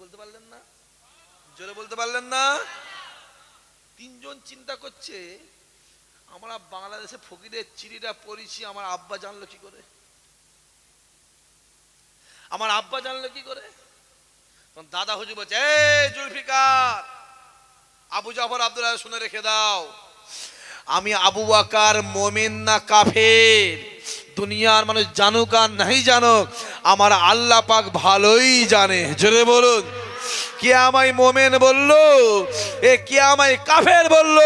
বলতে পারলেন না? জোরে বলতে পারলেন না? তিনজন চিন্তা করছে, আমরা বাংলাদেশে ফকিরের চিঠিটা পড়েছি, আমার আব্বা জানলো কি করে? আমার আব্বা জানলো কি করে? দাদা হুজুর বলছে জুলফিকার, আবু জাফর আব্দুল্লাহ শুনে রেখে দাও। আমি আবু আকার মোমেন না কাফের। দুনিয়ার মানুষ জানুক আর নাই জানুক আমার আল্লাহ পাক ভালোই জানে। জোরে বলুন। কে আমায় মোমেন বলল? এ কে আমায় কাফের বলল?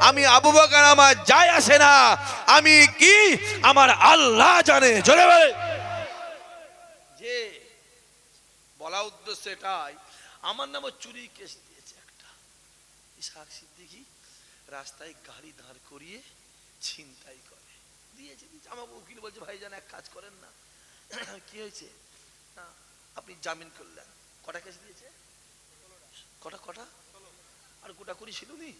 আমি আবু বকর, আমার যায় আসে না। আমি কি? আমার আল্লাহ জানে। জোরে বলে যে বলা উদ্দেশ্য এটাই, আমার নামে চুরি কেস দিয়েছে একটা। সিদ্দিকি রাস্তায় গাড়ি দাঁড় করিয়ে ছিনতাই করে। দিয়েছে। আমাকে উকিল বলছে ভাই জান এক কাজ করেন না। কি হয়েছে? আপনি জামিন করলেন। কটা কেস দিয়েছে? কটা কটা? আর গোটা করি ছিল নি?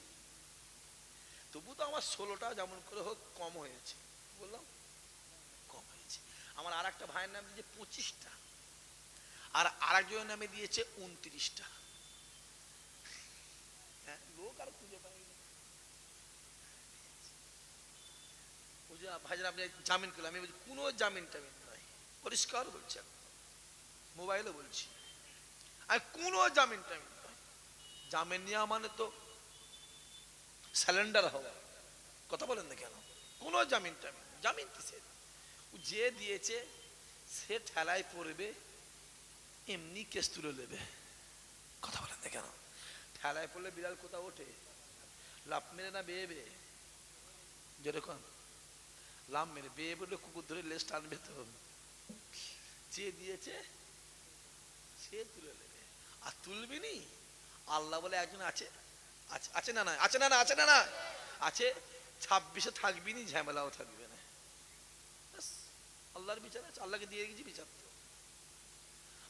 তবু তো আমার ষোলোটা যেমন করে হোক কম হয়েছে। বললাম কম হয়েছে। আমার আর একটা ভাইয়ের নাম দিয়েছে পঁচিশটা। আর আরেকজনের নামে দিয়েছে উনত্রিশটা। হ্যাঁ, লোক আর খুঁজে পাইনি ভাইজান আপনি জামিন করলেন। আমি বলছি কোনো জামিন টামিন পরিষ্কার বলছি। মোবাইলে বলছি। আর কোনো জামিন টামিন জামিন নেওয়া মানে তো স্যালেন্ডার হওয়া। কথা বলেন না কেন? কোনো জামিন টামিন জামিন কিসের? যে দিয়েছে, সে ঠেলায় পড়বে, এমনি কেস তুলে নেবে। কথা বলেন না কেন? ঠেলায় পড়লে বিড়াল কোথাও ওঠে? লাভ মেরে না বেয়ে বেয়ে? যেরকম লাভ মেরে বেয়ে বললে কুকুর ধরে লেজ টানবে তো। যে দিয়েছে, সে তুলে নেবে। আর তুলবি নি? আল্লাহ বলে একজন আছে। আছে- না না, আছে না না, আছে না না। আছে, ছাব্বিশে থাকবি নি, ঝামেলাও থাকবে না। আল্লাহর বিচার আছে, আল্লাহকে দিয়ে গেছি বিচার তো।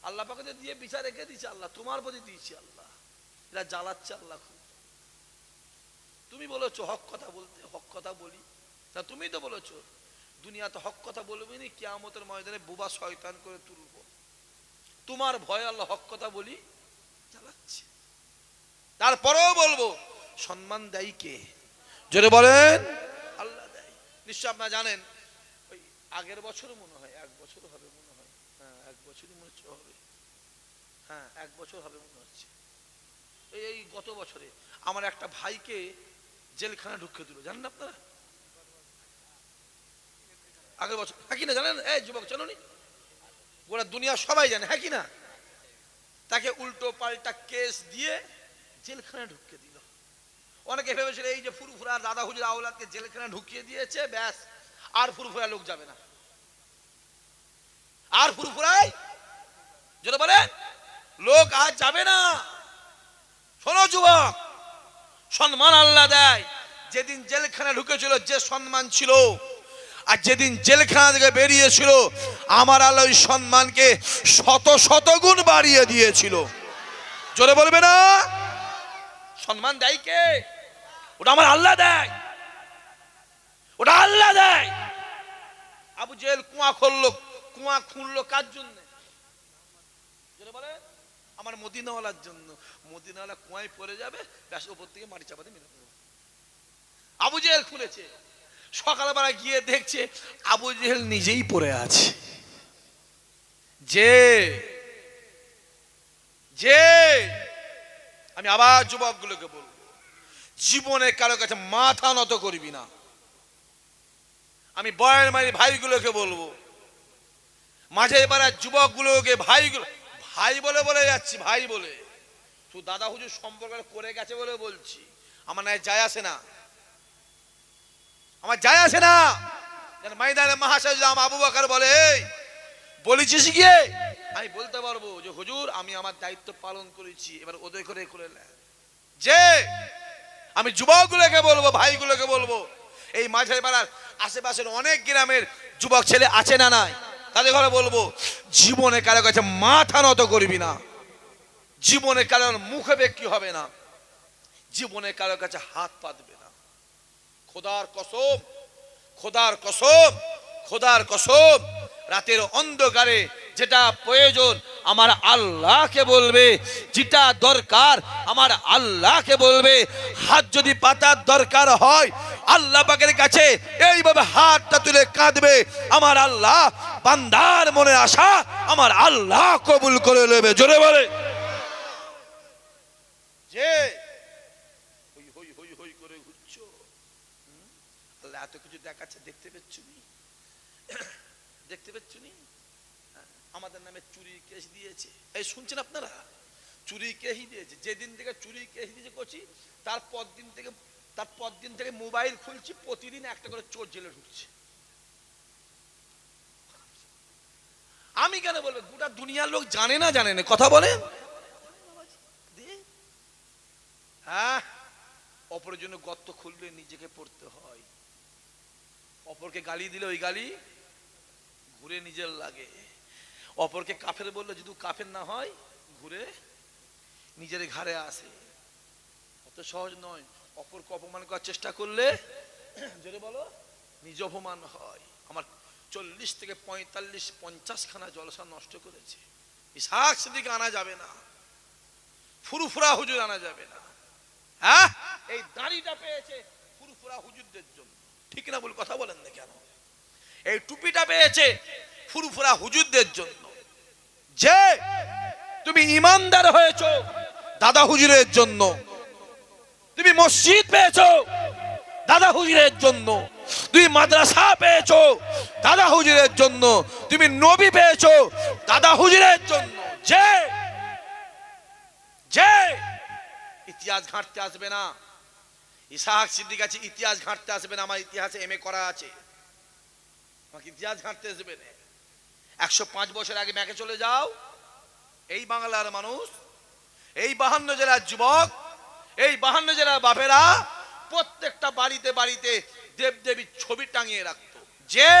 আল্লাহ পাকে তো দিয়ে বিচার রেখে দিয়েছে আল্লাহ, তোমার প্রতি দিয়েছি আল্লাহ। এরা জ্বালাচ্ছে আল্লাহ খুব। তুমি বলেছ হক কথা বলতে, হক কথা বলি। তা তুমি তো বলেছ। দুনিয়াতে হক কথা বলবি নি, কেয়ামতের ময়দানে বুবা শয়তান করে তুলবো। তোমার ভয় আল্লাহ হক কথা বলি জ্বালাচ্ছে তারপরেও বলব, সম্মান দেয় কে? জোরে বলেন। আল্লাহ দেয়। নিশ্চয় আপনারা জানেন, ওই আগের বছর মনে হয়, এক বছর হবে মনে হয়। হ্যাঁ এক বছরই মনে হচ্ছে হবে। হ্যাঁ এক বছর হবে মনে হচ্ছে। এই গত বছরে আমার একটা ভাইকে জেলখানা ঢুকিয়ে দিল, জানেন আপনারা? আগের বছর হ্যাঁ কি না জানেন? এই যুবক জানো গোটা দুনিয়া সবাই জানে হ্যাঁ কি না? তাকে উল্টো পাল্টা কেস দিয়ে জেলখানায় ঢুকিয়ে দিল। অনেকে ভেবেছিল এই যে ফুরফুরা দাদা হুজুর আওলাদকে জেলখানায় ঢুকিয়ে দিয়েছে, ব্যাস, আর ফুরফুরা লোক যাবে না। আর ফুরফুরাই, যেটা বলে, লোক আর যাবে না। শোনো যুবক, সম্মান আল্লাহ দেয়। যেদিন জেলখানা ঢুকেছিল, যে সম্মান ছিল আর যেদিন জেলখানা থেকে বেরিয়েছিল, আমার ওই সম্মানকে শত শত গুণ বাড়িয়ে দিয়েছিল। জোরে বলবে না? সম্মান দেয় কে? ওটা আমার আল্লাহ দেয়। ওটা আল্লাহ দেয়। আবু জেল কুয়া খুললো কুয়া খুললো কার জন্য? আমার মদিনাওয়ালার জন্য। মদিনাওয়ালা কুয়ায় পড়ে যাবে, ব্যাস ওপর থেকে মাটি চাপাতে মেরে আবু জেল খুলেছে। সকালবেলা গিয়ে দেখছে আবু জেহেল নিজেই পড়ে আছে। যে যে, আমি আবার যুবকগুলোকে বলব, জীবনে কারও কাছে মাথা নত করবি না। আমি বয়ের মারি ভাইগুলোকে বলব, মাঝে পাড়ার যুবকগুলোকে ভাইগুলো, ভাই বলে বলে যাচ্ছি, ভাই বলে। তুই দাদা হুজুর সম্পর্ক করে গেছে বলে বলছি। আমার না যায় আসে না। আমার যায় আসে না। যেন ময়দানে মহাশয় আমার আবু বাকার বলে বলেছিস গিয়ে আমি বলতে পারব যে, হুজুর, আমি আমার দায়িত্ব পালন করেছি, এবার ওদের করে করে। যে, আমি যুবকগুলোকে বলব, ভাইগুলোকে বলব, এই মাঝে পাড়ার আশেপাশের অনেক গ্রামের যুবক ছেলে আছে না নাই, তাদের ঘরে বলব, জীবনে কারও কাছে মাথা নত করবি না। জীবনে কারোর মুখে ব্যক্তি হবে না। জীবনে কারও কাছে হাত পাতবে না। খোদার কসম খোদার কসম খোদার কসম। রাতের অন্ধকারে যেটা প্রয়োজন, আমার আল্লাহকে বলবে। যেটা দরকার, আমার আল্লাহকে বলবে। হাত যদি পাতার দরকার হয়, আল্লাহ পাকের কাছে এইভাবে হাতটা তুলে কাঁদবে। আমার আল্লাহ, বান্দার মনে আশা আমার আল্লাহ কবুল করে নেবে। জোরে বলে। যে দেখাচ্ছে দেখতে পেচ্ছ নি দেখতে পেচ্ছ নি হ্যাঁ, আমাদের নামে চুরি কেস দিয়েছে। এই শুনছেন আপনারা? চুরি কেস দিয়েছে। যেদিন থেকে চুরি কেস দিয়েছে করছি তার পর দিন থেকে তার পর দিন থেকে মোবাইল খুলছি প্রতিদিন একটা করে চোর জেলে ঢুকছে। আমি কেন বলব গোটা দুনিয়ার লোক জানে না জানে না কথা বলে? হ্যাঁ অপরের জন্য গর্ত খুললে নিজেকে পড়তে হয়। অপরকে গালি দিলে ওই গালি ঘুরে নিজের লাগে। অপরকে কাফের বললে যদি কাফের না হয়, ঘুরে নিজের ঘাড়ে আসে। অত সহজ নয়। অপরকে অপমান করার চেষ্টা করলে জোরে বলো, নিজ অপমান হয়। আমার চল্লিশ থেকে পঁয়তাল্লিশ পঞ্চাশ খানা জলসা নষ্ট করেছে। ইসাক সেদিকে আনা যাবে না। ফুরুফুরা হুজুর আনা যাবে না। হ্যাঁ? এই দাড়িটা পেয়েছে ফুরুফুরা হুজুরদের জন্য। ঠিক না বল কথা বলেন না কেন? এই টুপিটা পেয়েছে ফুরফুরা হুজুরদের জন্য। যে তুমি ইমানদার হয়েছো, দাদা হুজুরের জন্য। তুমি মসজিদ পেয়েছ, দাদা হুজুরের জন্য। তুমি মাদ্রাসা পেয়েছ, দাদা হুজুরের জন্য। তুমি নবী পেয়েছ, দাদা হুজুরের জন্য। যে যে, ইতিহাস ঘাঁটতে আসবে না। ইসাহাক সিদ্দিক আছে, ইতিহাস ঘাঁটতে আসবেন আমার ইতিহাসে এম করা আছে। আমাকে ইতিহাস ঘাঁটতে আসবে না। একশো পাঁচ বছর আগে ব্যাকে চলে যাও, এই বাংলার মানুষ, এই বাহান্ন জেলার যুবক, এই বাহান্ন জেলার বাপেরা প্রত্যেকটা বাড়িতে বাড়িতে দেবদেবীর ছবি টাঙিয়ে রাখতো। যে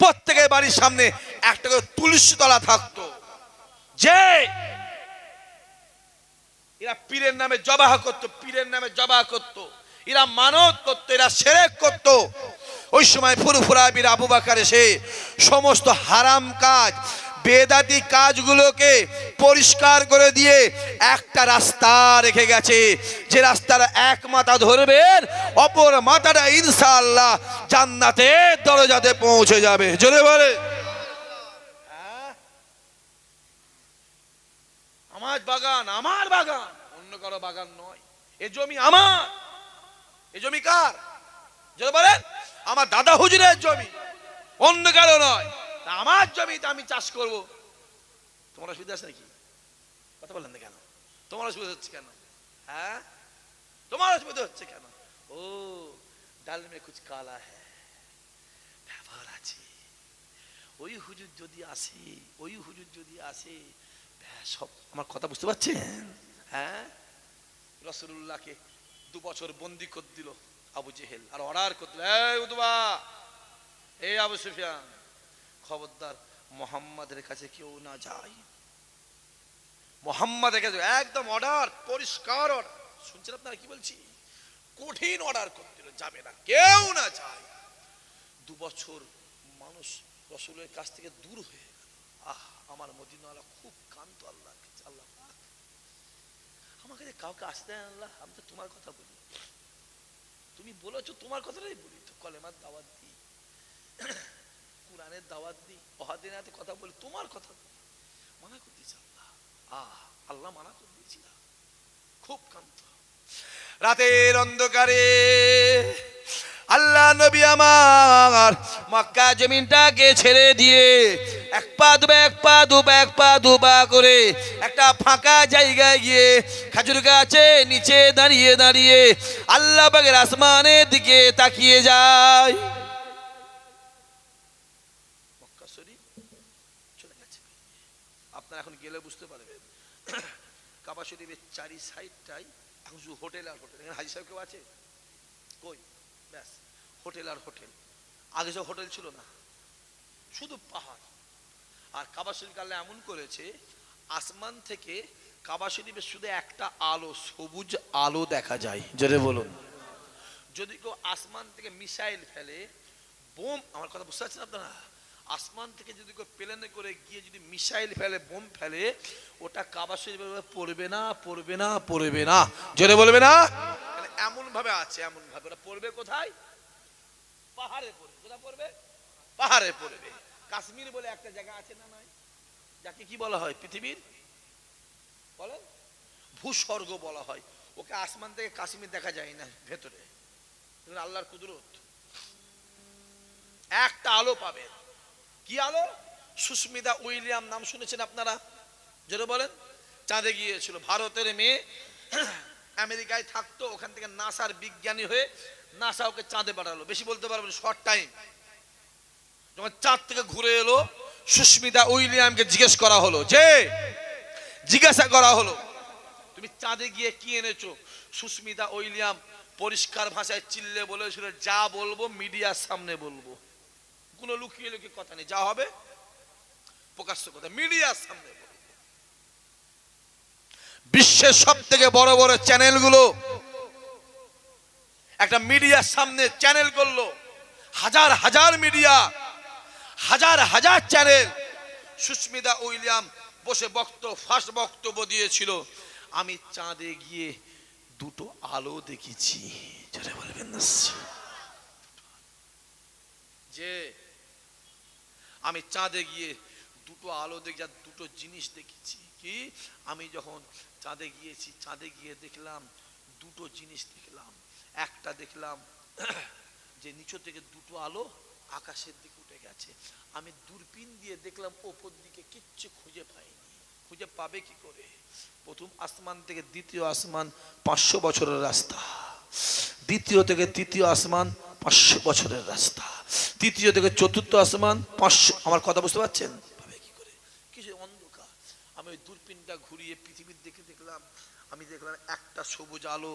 প্রত্যেকের বাড়ির সামনে একটা করে তুলসী তলা থাকতো। যে এরা পীরের নামে জবাহ করতো, পীরের নামে জবাহ করতো। এরা মানত করত, এরা সেরেক করতো। ওই সময় ফুরফুরা বীর আবু বাকার এসে সমস্ত হারাম কাজ বেদাতি কাজগুলোকে পরিষ্কার করে দিয়ে একটা রাস্তা রেখে গেছে। যে রাস্তার এক মাথা ধরবেন, অপর মাথাটা ইনশাআল্লাহ জান্নাতের দরজাতে পৌঁছে যাবে। জোরে বলে আমার বাগান আমার বাগান। অন্য কারও বাগান নয়। এ জমি আমার। এ জমি কার? যদি বলেন, আমার দাদা হুজুরের জমি। অন্য কারও নয়। আমার জমিতে আমি চাষ করব। তোমার অসুবিধা আছে নাকি? কথা বললেন না কেন? তোমার অসুবিধা হচ্ছে কেন? হ্যাঁ? তোমার অসুবিধা হচ্ছে কেন? ও, ডাল মে কুছ কালা হ্যাঁ ব্যবহার আছে। ওই হুজুর যদি আসে, ওই হুজুর যদি আসে সব আমার কথা বুঝতে পারছেন? হ্যাঁ। রসুল্লাহকে দু বছর বন্দি করে দিল আবু জেহেল আর অর্ডার করে দিল। এই উদবা এই আবু সুফিয়ান খবরদার মোহাম্মদের কাছে কেউ না যায়। মোহাম্মদের কাছে একদম অর্ডার পরিষ্কার অর্ডার। শুনছেন আপনারা কি বলছি? কঠিন অর্ডার করে দিল যাবে না কেউ না যায়। দু বছর মানুষ রসুলের কাছ থেকে দূর হয়ে আহ। আমার মদিনাওয়ালা খুব কান্ত আল্লাহ আল্লাহ আমাকে যে কাউকে আসতে আল্লাহ, আমি তো তোমার কথা বলি। তুমি বলেছ তোমার কথাটাই বলি, তো কলেমার দাওয়াত দিই, কোরআনের দাওয়াত দিই অহাদিনাতে কথা বলি, তোমার কথা বলি। মানা করে দিয়েছে আল্লাহ। আহ, আল্লাহ মানা করে দিয়েছিল। খুব কান্ত রাতের অন্ধকারে আল্লাহ নবী আমার মক্কা জমিনটাকে ছেড়ে দিয়ে এক পা দুবা, এক পা দুবা, এক পা দুবা করে একটা ফাঁকা জায়গায় গিয়ে খাজুর গাছে নিচে দাঁড়িয়ে দাঁড়িয়ে আল্লাহ বাগের আসমানের দিকে তাকিয়ে যায়। আপনারা এখন গেলে বুঝতে পারবেন। চারি হোটেল আর হোটেল। হাজি আছে? ব্যাস, হোটেল আর হোটেল। আগে সব হোটেল ছিল না। শুধু পাহাড়। আর কাবা শরীফ আল্লাহ এমন করেছে, আসমান থেকে কাবা শরীফের শুধু একটা আলো, সবুজ আলো দেখা যায়। জোরে বলুন। যদি কেউ আসমান থেকে মিসাইল ফেলে, বোম, আমার কথা বুঝতে পারছেন আপনারা? আসমান থেকে যদি কেউ প্লেনে করে গিয়ে যদি মিসাইল ফেলে, বোম ফেলে, ওটা কাবা শরীফে পড়বে না পড়বে না পড়বে না। জোরে বলবে না? মানে এমন ভাবে আছে এমন ভাবে ওটা পড়বে কোথায়? পাহাড়ে পড়বে। কোথায় পড়বে? পাহাড়ে পড়বে। কাশ্মীর বলে একটা জায়গা আছে না নাই? যাকে কি বলা হয়? পৃথিবীর? বলেন। ভূস্বর্গ বলা হয়। ওকে আসমান থেকে কাশ্মীর দেখা যায় না ভেতরে। আল্লাহর কুদরত। একটা আলো পাবেন। কি আলো? সুস্মিতা উইলিয়াম, নাম শুনেছেন আপনারা? যেটা বলেন। চাঁদে গিয়েছিল। ভারতের মেয়ে আমেরিকায় থাকতো, ওখান থেকে নাসার বিজ্ঞানী হয়ে নাসা ওকে চাঁদে পাঠালো। বেশি বলতে পারবেন শর্ট টাইম যখন চাঁদ থেকে ঘুরে এলো, সুস্মিতা উইলিয়ামকে জিজ্ঞেস করা হলো, যে, জিজ্ঞাসা করা হলো, তুমি চাঁদে গিয়ে কি এনেছো? সুস্মিতা উইলিয়াম পরিষ্কার ভাষায় চিল্লে বলেছিল, যা বলব মিডিয়ার সামনে বলব। কোনো লুকিয়ে লুকিয়ে কথা নেই, যা হবে প্রকাশ্য কথা, মিডিয়ার সামনে বিশ্বের সব থেকে বড় বড় চ্যানেলগুলো একটা মিডিয়ার সামনে চ্যানেল করল, হাজার হাজার মিডিয়া হাজার হাজার চ্যানেল সুস্মিতা উইলিয়াম বসে বক্ত ফার্স্ট বক্তব্য দিয়েছিল। আমি চাঁদে গিয়ে দুটো আলো দেখেছি। যে আমি চাঁদে গিয়ে দুটো আলো দেখি আর দুটো জিনিস দেখেছি। কি? আমি যখন চাঁদে গিয়েছি, চাঁদে গিয়ে দেখলাম, দুটো জিনিস দেখলাম। একটা দেখলাম যে নিচু থেকে দুটো আলো আকাশের দিকে উঠে গেছে। আমি দূরবীন দিয়ে দেখলাম ওপর দিকে কিচ্ছু খুঁজে পাইনি। খুঁজে পাবে কি করে? প্রথম আসমান থেকে দ্বিতীয় আসমান পাঁচশো বছরের রাস্তা। দ্বিতীয় থেকে তৃতীয় আসমান পাঁচশো বছরের রাস্তা। তৃতীয় থেকে চতুর্থ আসমান পাঁচশো আমার কথা বুঝতে পারছেন? পাবে কি করে? কিছু অন্ধকার? আমি ওই দূরবীনটা ঘুরিয়ে পৃথিবীর দিকে দেখলাম। আমি দেখলাম একটা সবুজ আলো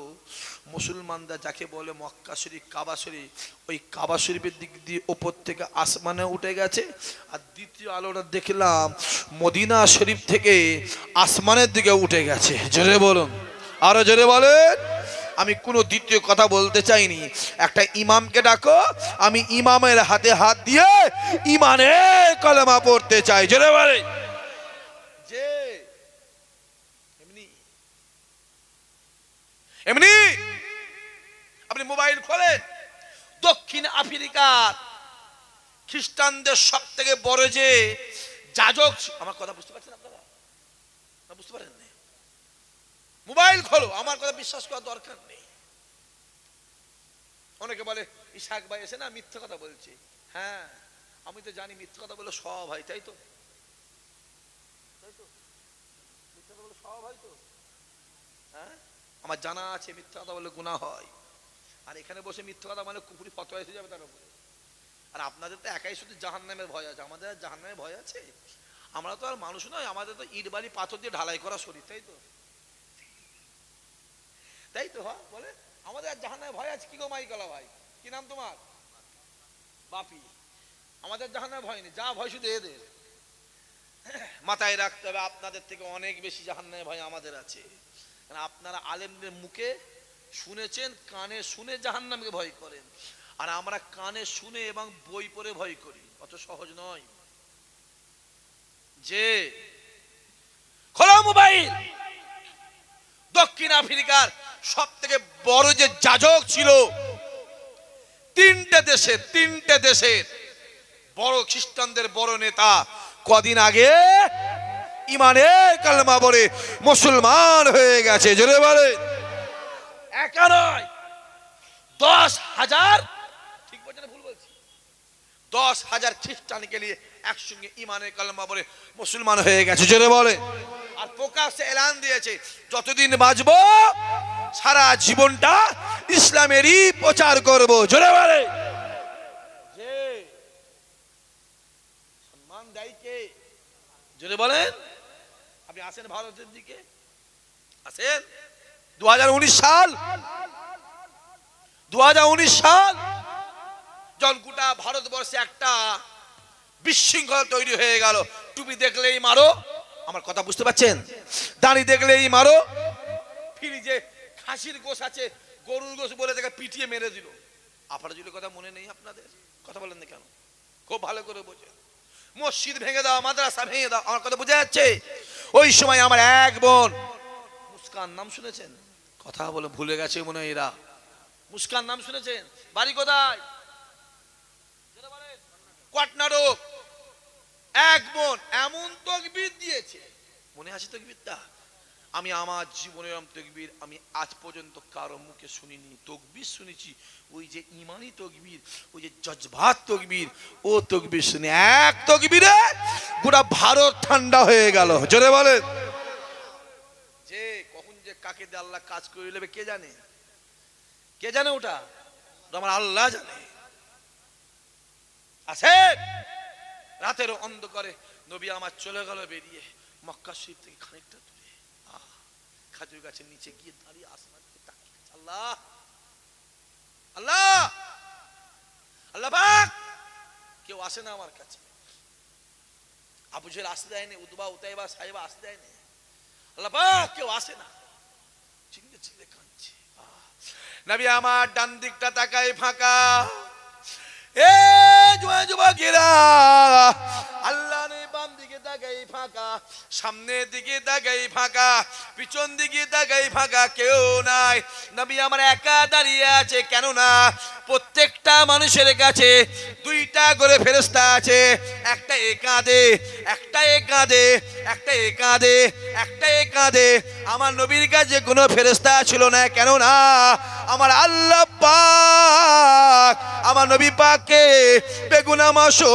মুসলমানরা যাকে বলে মক্কা শরীফ, কাবা শরীফ, ওই কাবা শরীফের দিক দিয়ে ওপর থেকে আসমানে উঠে গেছে। আর দ্বিতীয় আলোটা দেখলাম মদিনা শরীফ থেকে আসমানের দিকে উঠে গেছে। জোরে বলুন, আরও জোরে বলেন। আমি কোনো দ্বিতীয় কথা বলতে চাইনি। একটা ইমামকে ডাকো, আমি ইমামের হাতে হাত দিয়ে ইমানের কলেমা পড়তে চাই। জোরে বলে যে এমনি এমনি? আপনি মোবাইল খোলেন। দক্ষিণ আফ্রিকার খ্রিস্টানদের সব থেকে বড় যে যাজক আমার কথা বুঝতে পারছেন আপনারা? বুঝতে পারেন মোবাইল খোলো, আমার কথা বিশ্বাস করার দরকার নেই। অনেকে বলে, ইশাক ভাই এসে না মিথ্যে কথা বলছে। হ্যাঁ আমি তো জানি মিথ্যে কথা বলে সব হয়, তাই তো তাই তো মিথ্যে কথা বলে সব হয় তো হ্যাঁ আমার জানা আছে, মিথ্যা কথা বলে গুণা হয়। আর এখানে বসে মিথ্যা কথা মানে কুকুরি ফটো এসে যাবে তার উপরে। আর আপনাদের তো একাই শুধু জাহান নামের ভয় আছে, আমাদের আর জাহান নামের ভয় আছে। আমরা তো আর মানুষ নয়, আমাদের তো ইট বাড়ি পাথর দিয়ে ঢালাই করা শরীর, তাই তো? তাই তো হ্যাঁ বলে, আমাদের আর জাহান নামে ভয় আছে, কি গো মাইকলা ভাই? কি নাম তোমার? বাপি। আমাদের জাহান নামে ভয় নেই, যা ভয় শুধু এদের। মাথায় রাখতে হবে, আপনাদের থেকে অনেক বেশি জাহান নামে ভয় আমাদের আছে। আপনারা আলেমদের মুখে শুনেছেন, কানে শুনে জাহান নামকে ভয় করেন। আর আমরা কানে শুনে এবং বই পড়ে ভয় করি। অত সহজ নয়। যে খোলা মোবাইল দক্ষিণ আফ্রিকার সব থেকে বড় যে যাজক ছিল, তিনটে দেশে তিনটে দেশের বড় খ্রিস্টানদের বড় নেতা কদিন আগে ইমানের কালমা বলে মুসলমান হয়ে গেছে, জোরে বলে। একা নয়, দশ হাজার, ঠিক বলছে ভুল বলছি। দশ হাজার খ্রিস্টানকে নিয়ে একসঙ্গে ইমানের কালমা বলে মুসলমান হয়ে গেছে, জোরে বলে। আর প্রকাশ্যে এলান দিয়েছে, যতদিন বাঁচবো, সারা জীবনটা ইসলামেরই প্রচার করব, জোরে বলে। সম্মান দেয় কে? জোরে বলেন। আপনি আসেন ভারতের দিকে। আসেন? দু হাজার উনিশ সাল। দুহাজার উনিশ সাল যখন গোটা ভারতবর্ষে একটা বিশৃঙ্খলা তৈরি হয়ে গেল, টুপি দেখলেই মারো, আমার কথা বুঝতে পারছেন? দাঁড়ি দেখলেই মারো, ফ্রিজে খাসির গোশ আছে, গরুর গোশ বলে তাকে পিটিয়ে মেরে দিল। আপনার যদি কথা মনে নেই আপনাদের, কথা বলেন না কেন? খুব ভালো করে বোঝে মসজিদ ভেঙে দাও, মাদ্রাসা ভেঙে দাও। আমার কথা বোঝা যাচ্ছে? ওই সময় আমার এক বোন, মুস্কান, নাম শুনেছেন? কথা বলে ভুলে গেছে মনে হয় এরা। মুস্কান, নাম শুনেছেন? বাড়ি কোথায়? কোয়াটনারক এক বোন, এমন তকবির দিয়েছে। মনে আছে তকবিরটা? আমি আমার জীবনের তকবির আমি আজ পর্যন্ত কারও মুখে শুনিনি। তকবির শুনেছি, ওই যে ইমানি তকবির, ওই যে জজবাত তকবির, ও তকবির শুনে এক তকবিরে গোটা ভারত ঠান্ডা হয়ে গেল। জোরে বলে যে কখন যে কাকে দিয়ে আল্লাহ কাজ করে নেবে কে জানে? কে জানে ওটা আমার আল্লাহ জানে। আছে? রাতের অন্ধকারে নবী আমার চলে গেল বেরিয়ে, মক্কা শরীফ থেকে খানিকটা খাজুর গাছের নিচে গিয়ে দাঁড়িয়ে আসমান তাকিয়ে। আল্লাহ! আল্লাহ! আল্লাহ পাক! কেউ আসে না আমার কাছে। আবু জেল আসতে দেয়নি উদবা উতাইবা সাহেবা আসতে দেয়নি। আল্লাহ পাক! কেউ আসে না। চিনতে চিনতে কাঁদছে। নবী, আমার ডান দিকটা তাকায় ফাঁকা। এ জুয়া যুবকেরা! আল্লাহ তাকাই ফাঁকা, সামনের দিকে তাকাই ফাঁকা, পিছন দিকে তাকাই ফাঁকা কেউ নাই। নবী আমার একা দাঁড়িয়ে আছে কেন না প্রত্যেকটা মানুষের কাছে দুইটা করে ফেরেস্তা আছে, একটা এ কাঁদে, একটা এ কাঁদে, একটা এ কাঁদে, একটা এ কাঁদে। আমার নবীর কাছে কোনো ফেরেস্তা ছিল না কেন না আমার আল্লাহ পাক আমার নবী পাকে বেগুনা মাসো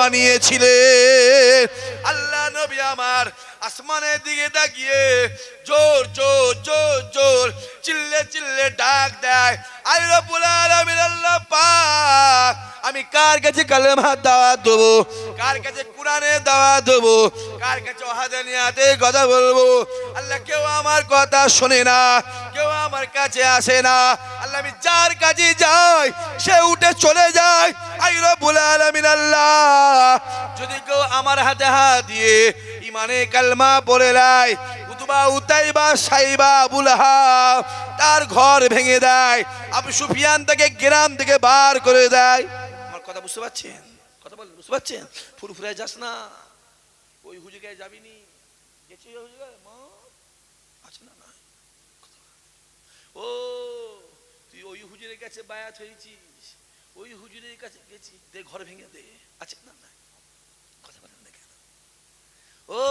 মানিয়েছিলেন। আল্লাহ নবী আমার আসমানের দিকে তাকিয়ে জোর জোর জোর জোর চিল্লে চিল্লে ডাক দেয়, আই রব্বুল আলামিন, আল্লাহ পাক, আমি কার কাছে কালেমা দাওয়াত দেবো? কার কাছে কোরআনে দাওয়াত দেবো? কার কাছে ওহাদানিয়াতে কথা বলব? আল্লাহ, কেউ আমার কথা শোনে না, কেউ আমার কাছে আসে না। আল্লাহ, আমি যার কাছে যাই, সে উঠে চলে যায়, আই রব্বুল আলামিন, আল্লাহ। যদি কেউ আমার হাতে হাত দিয়ে ইমানে কালমা বলে দেয় উতবা, উতাইবা, সাইবা বুলহা তার ঘর ভেঙে দেয়। আবু সুফিয়ান তাকে গ্রাম থেকে বার করে দেয়। আমার কথা বুঝতে পারছেন? কথা বলেন, বুঝতে পারছেন? ফুরফুরায় যাস না। ওই হুজুগায় যাবিনি গেছি ওই হুজুগায় মা, আছে না না ও, তুই ওই হুজুরের কাছে বায়াত হয়েছিস। ওই হুজুরের কাছে গেছি দে, ঘর ভেঙে দে। আছে না না কথা বলেন না কেন ও,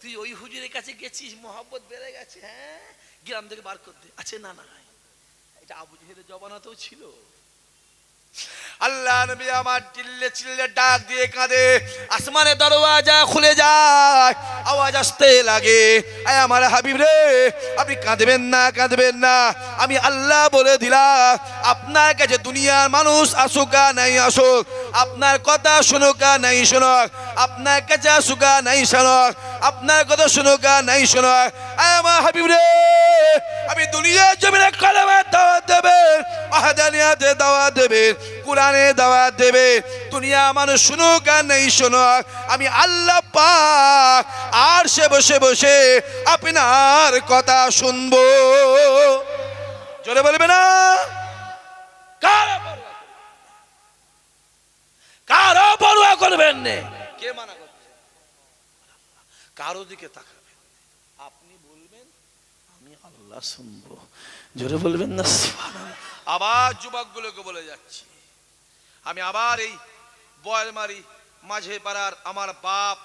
তুই ওই হুজুরের কাছে গেছিস, মহব্বত বেড়ে গেছে হ্যাঁ? গ্রাম থেকে বার করতে। আছে না না এটা আবু জেহেলের জবানাতেও ছিল। আল্লাহ নবী আমার চিল্লে চিল্লে ডাক দিয়ে কাঁদে। আসমানের দরওয়াজা খুলে যায়, আওয়াজ আসতে লাগে। আয় আমার হাবিব রে, আপনি কাঁদবেন না কাঁদবেন না। আমি আল্লাহ বলে দিলাম, আপনার কাছে দুনিয়ার মানুষ আসুক আর নাই আসুক। আপনার কথা শুনুক আর নাই শুনুক। আপনার কাছে আসুক নাই শুনুক। আপনার কথা শুনুক আর নাই আয় আমার হাবিব রে আমি দুনিয়ার জমিনে কালামের দাওয়াত দেবেন আহাদানিয়াতে দাওয়াত দেবেন কোরআনে দাওয়াত দেবে। দুনিয়া মানুষ শুনুক আর নেই শুনুক। আমি আল্লাহ পাক আর সে বসে বসে আপনার কথা শুনব। জোরে বলবে না? কারও পরোয়া করবেন কে মানা কারও দিকে তাকাবেন আপনি বলবেন আমি আল্লাহ শুনব। জোরে বলবেন না। আবার যুবকগুলোকে বলে যাচ্ছি। আমি আবার এই বয়লমারি মাঝে পাড়ার আমার বাপ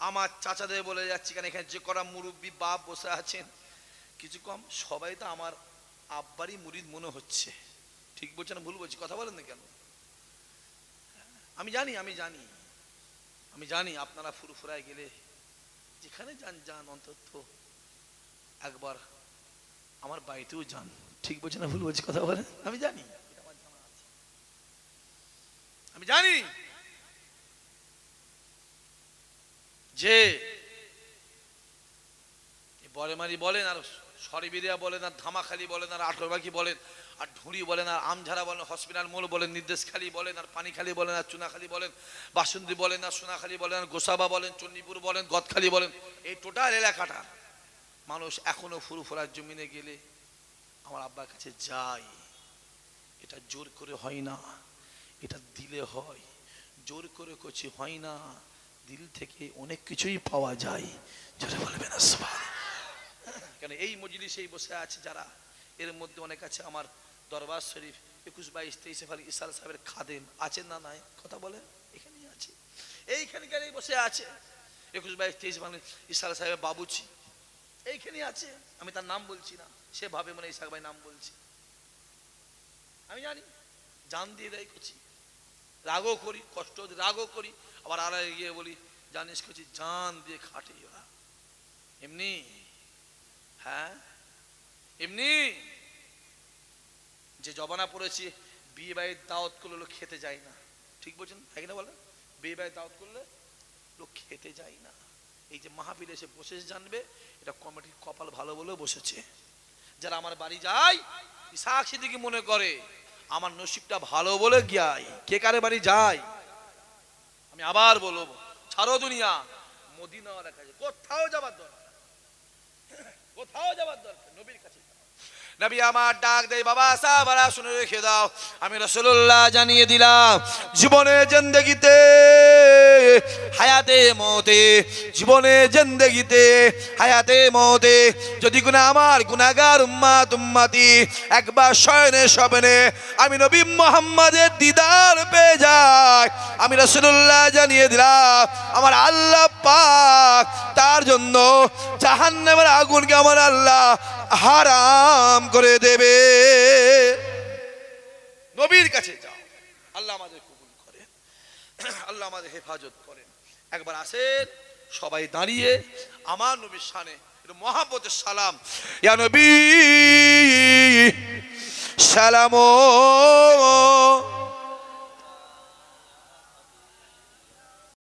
আমার চাচাদের বলে যাচ্ছি কেন এখানে যে করা মুরব্বী বাপ বসে আছেন কিছু কম সবাই তো আমার আব্বারই মুরিদ মনে হচ্ছে। ঠিক বলছে না ভুল বলছি কথা বলেন না কেন? আমি জানি আমি জানি আমি জানি আপনারা ফুরফুরায় গেলে যেখানে যান যান অন্তত একবার আমার বাড়িতেও যান। ঠিক বলছে না ভুল বলছি কথা বলেন? আমি জানি। আমি জানি। যে বরেমারি বলেন আর সরিবিরিয়া বলেন আর ধামাখালি বলেন আর আঠরবাকি বলেন আর ঢুঁড়ি বলেন, আর আমঝারা বলেন, হসপিটাল মোল বলেন নির্দেশখালি বলেন, আর পানিখালি বলেন, আর চুনাখালি বলেন বাসন্তী বলেন, আর সোনাখালি বলেন, আর গোসাবা বলেন, চণ্ডীপুর বলেন, গদখালি বলেন, এই টোটাল এলাকাটা মানুষ এখনও ফুরফুরার জমিনে গেলে আমার আব্বার কাছে যায়। এটা জোর করে হয় না, এটা দিলে হয়, জোর করে করছি হয় না, দিল থেকে অনেক কিছুই পাওয়া যায়। জোরে বলবে না কেন এই মজলিসেই বসে আছে যারা, এর মধ্যে অনেক আছে আমার দরবার শরীফ একুশ বাইশ তেইশে ফাল ইসাল সাহেবের খাদেম আছেন না নাই? কথা বলেন, এখানেই আছে। এইখানকারই বসে আছে। একুশ বাইশ তেইশ ফাল ইসাল সাহেবের বাবুচি এইখানেই আছে। আমি তার নাম বলছি না, সে ভাবে মনে ইসাক ভাই নাম বলছি। আমি জানি, জান দিয়ে দেয় করছি রাগও করি, কষ্ট রাগও করি, আবার আর গিয়ে বলি, জানিস করছি জান দিয়ে খাটে ওরা। এমনি? হ্যাঁ? এমনি? যে জবানা পড়েছি, বিয়ে বাড়ির দাওয়াত করলে লোক খেতে যায় না। ঠিক বলছেন? তাই না বলেন? বিয়ে বাড়ির দাওয়াত করলে লোক খেতে যায় না। এই যে মাহফিল এসে বসে জানবে, এটা কমিটির কপাল ভালো বলেও বসেছে। যারা আমার বাড়ি যায়, ইসাক সিদ্দিকি মনে করে, আমার নসিবটা ভালো বলে গিয়াই। কে কারে বাড়ি যায়? আমি আবার বলব, ছাড়ো দুনিয়া মদিনা কাছে। কোথাও যাবার দরকার কোথাও যাবার দরকার নবীর কাছে। নবী আমার ডাক দেয়, বাবা সাহাবারা শুনে রেখে দাও। আমি রসুল্লাহ জানিয়ে দিলাম, জীবনে জিন্দগিতে, হায়াতে মতে, জীবনে জিন্দগিতে, হায়াতে মতে, যদি কোনো আমার গুনাগার উম্মাত, উম্মাতি একবার শয়নে স্বপ্নে আমি নবী মোহাম্মদের দিদার পেয়ে যাই আমি রসুল্লাহ জানিয়ে দিলাম, আমার আল্লাহ পাক তার জন্য জাহান্নামের আগুনকে আমার আল্লাহ হারাম করে দেবে। নবীর কাছে যাও। আল্লাহ আমাদের কবুল করেন। আল্লাহ আমাদের হেফাজত করেন। একবার আসেন, সবাই দাঁড়িয়ে আমার নবীর শানে মহাপতের সালাম। ইয়া নবী, সালাম।